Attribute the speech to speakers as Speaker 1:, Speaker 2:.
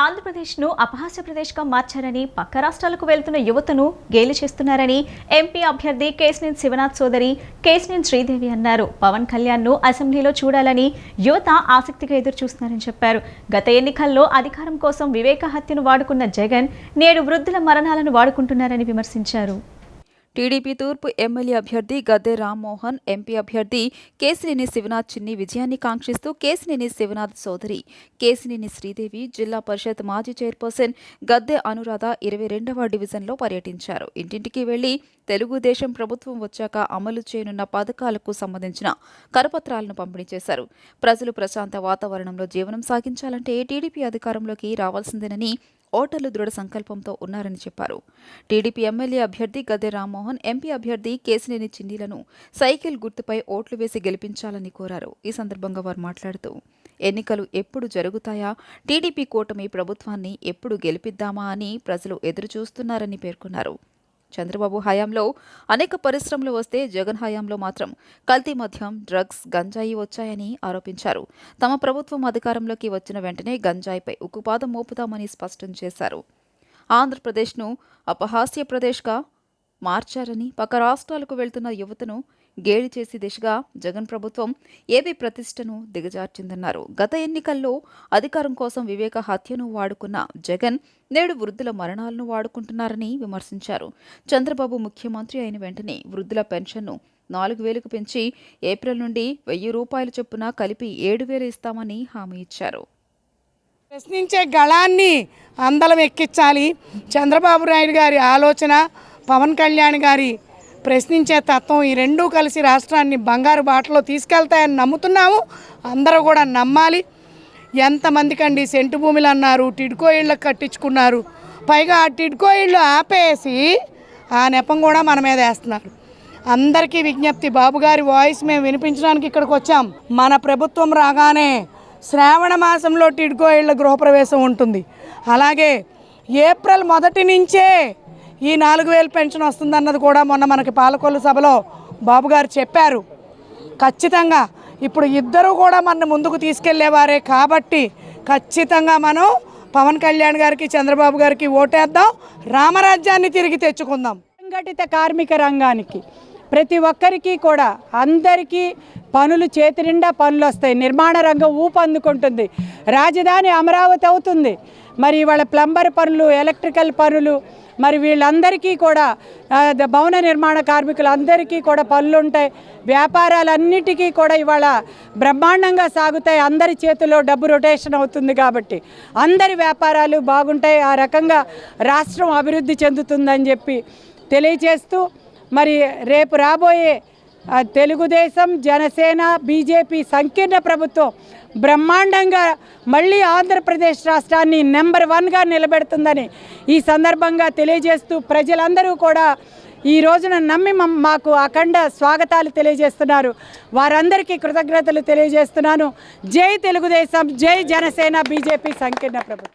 Speaker 1: ఆంధ్రప్రదేశ్ను అపహాస్య ప్రదేశ్గా మార్చారని పక్క రాష్ట్రాలకు వెళ్తున్న యువతను గేలి చేస్తున్నారని ఎంపీ అభ్యర్థి కేసినేని శివనాథ్ సోదరి కేసినేని శ్రీదేవి అన్నారు. పవన్ కళ్యాణ్ను అసెంబ్లీలో చూడాలని యువత ఆసక్తిగా ఎదురు చూస్తున్నారని చెప్పారు. గత ఎన్నికల్లో అధికారం కోసం వివేక హత్యను వాడుకున్న జగన్ నేడు వృద్ధుల మరణాలను వాడుకుంటున్నారని విమర్శించారు.
Speaker 2: టీడీపీ తూర్పు ఎమ్మెల్యే అభ్యర్థి గద్దె రామ్మోహన్ ఎంపీ అభ్యర్థి కేసినేని శివనాథ్ చిన్ని విజయాన్ని కాంక్షిస్తూ కేసినేని శివనాథ్ సోదరి. కేసినేని శ్రీదేవి జిల్లా పరిషత్ మాజీ చైర్పర్సన్ గద్దె అనురాధ ఇరవై రెండవ డివిజన్లో పర్యటించారు. ఇంటింటికి వెళ్ళి తెలుగుదేశం ప్రభుత్వం వచ్చాక అమలు చేయనున్న పథకాలకు సంబంధించిన కరపత్రాలను పంపిణీ చేశారు. ప్రజలు ప్రశాంత వాతావరణంలో జీవనం సాగించాలంటే టీడీపీ అధికారంలోకి రావాల్సిందేనని ఓటర్లు దృఢ సంకల్పంతో ఉన్నారని చెప్పారు. టీడీపీ ఎమ్మెల్యే అభ్యర్థి గద్దె రామ్మోహన్ ఎంపీ అభ్యర్థి కేసినేని చిన్నీలను సైకిల్ గుర్తుపై ఓట్లు వేసి గెలిపించాలని కోరారు. ఈ సందర్భంగా వారు మాట్లాడుతూ ఎన్నికలు ఎప్పుడు జరుగుతాయా? టీడీపీ కూటమి ప్రభుత్వాన్ని ఎప్పుడు గెలిపిద్దామా అని ప్రజలు ఎదురు చూస్తున్నారని పేర్కొన్నారు. చంద్రబాబు హయాంలో అనేక పరిశ్రమలు వస్తే జగన్ హయాంలో మాత్రం కల్తీ మద్యం డ్రగ్స్ గంజాయి వచ్చాయని ఆరోపించారు. తమ ప్రభుత్వం అధికారంలోకి వచ్చిన వెంటనే గంజాయిపై ఉక్కుపాదం మోపుతామని స్పష్టం చేశారు. ఆంధ్రప్రదేశ్ను అపహాస్య ప్రదేశ్గా మార్చారని పక్క రాష్ట్రాలకు వెళ్తున్న యువతను గేలి చేసే దిశగా జగన్ ప్రభుత్వం ఏపీ ప్రతిష్టను దిగజార్చిందన్నారు. గత ఎన్నికల్లో అధికారం కోసం వివేక హత్యను వాడుకున్న జగన్ నేడు వృద్ధుల మరణాలను వాడుకుంటున్నారని విమర్శించారు. చంద్రబాబు ముఖ్యమంత్రి అయిన వెంటనే వృద్ధుల పెన్షన్ను నాలుగు వేలకు పెంచి ఏప్రిల్ నుండి వెయ్యి రూపాయల చొప్పున కలిపి ఏడు వేలు ఇస్తామని హామీ ఇచ్చారు.
Speaker 3: ప్రశ్నించే గళాన్ని అందలం ఎక్కించాలి. చంద్రబాబు నాయుడు గారి ఆలోచన పవన్ కళ్యాణ్ గారి ప్రశ్నించే తత్వం ఈ రెండూ కలిసి రాష్ట్రాన్ని బంగారు బాటలో తీసుకెళ్తాయని నమ్ముతున్నాము. అందరూ కూడా నమ్మాలి. ఎంతమందికండి సెంటు భూములు అన్నారు టిడ్కో ఇళ్ళకి కట్టించుకున్నారు. పైగా ఆ టిడ్కో ఇళ్ళు ఆపేసి ఆ నెపం కూడా మన మీద వేస్తున్నారు. అందరికీ విజ్ఞప్తి బాబు గారి వాయిస్ మేము వినిపించడానికి ఇక్కడికి వచ్చాం. మన ప్రభుత్వం రాగానే శ్రావణ మాసంలో టిడ్కో ఇళ్ళ గృహప్రవేశం ఉంటుంది. అలాగే ఏప్రిల్ మొదటి నుంచే ఈ నాలుగు వేలు పెన్షన్ వస్తుందన్నది కూడా మొన్న మనకి పాలకొల్లు సభలో బాబు గారు చెప్పారు. ఖచ్చితంగా ఇప్పుడు ఇద్దరు కూడా మన ముందుకు తీసుకెళ్ళేవారే కాబట్టి ఖచ్చితంగా మనం పవన్ కళ్యాణ్ గారికి చంద్రబాబు గారికి ఓటేద్దాం రామరాజ్యాన్ని తిరిగి తెచ్చుకుందాం.
Speaker 4: సంఘటిత కార్మిక రంగానికి ప్రతి ఒక్కరికి కూడా అందరికీ పనులు చేతి నిండా పనులు వస్తాయి. నిర్మాణ రంగం ఊపందుకుంటుంది. రాజధాని అమరావతి అవుతుంది. మరి వాళ్ళ ప్లంబర్ పనులు ఎలక్ట్రికల్ పనులు మరి వీళ్ళందరికీ కూడా భవన నిర్మాణ కార్మికులందరికీ కూడా పనులు ఉంటాయి వ్యాపారాలన్నిటికీ కూడా ఇవాళ బ్రహ్మాండంగా సాగుతాయి. అందరి చేతిలో డబ్బు రొటేషన్ అవుతుంది కాబట్టి అందరి వ్యాపారాలు బాగుంటాయి. ఆ రకంగా రాష్ట్రం అభివృద్ధి చెందుతుందని చెప్పి తెలియచేస్తూ మరి రేపు రాబోయే తెలుగుదేశం జనసేన బీజేపీ సంకీర్ణ ప్రభుత్వం బ్రహ్మాండంగా మళ్ళీ ఆంధ్రప్రదేశ్ రాష్ట్రాన్ని నెంబర్ వన్గా నిలబెడుతుందని ఈ సందర్భంగా తెలియజేస్తూ ప్రజలందరూ కూడా ఈ రోజున నమ్మి మాకు అఖండ స్వాగతాలు తెలియజేస్తున్నారు. వారందరికీ కృతజ్ఞతలు తెలియజేస్తున్నాను. జై తెలుగుదేశం జై జనసేన బీజేపీ సంకీర్ణ ప్రభుత్వం.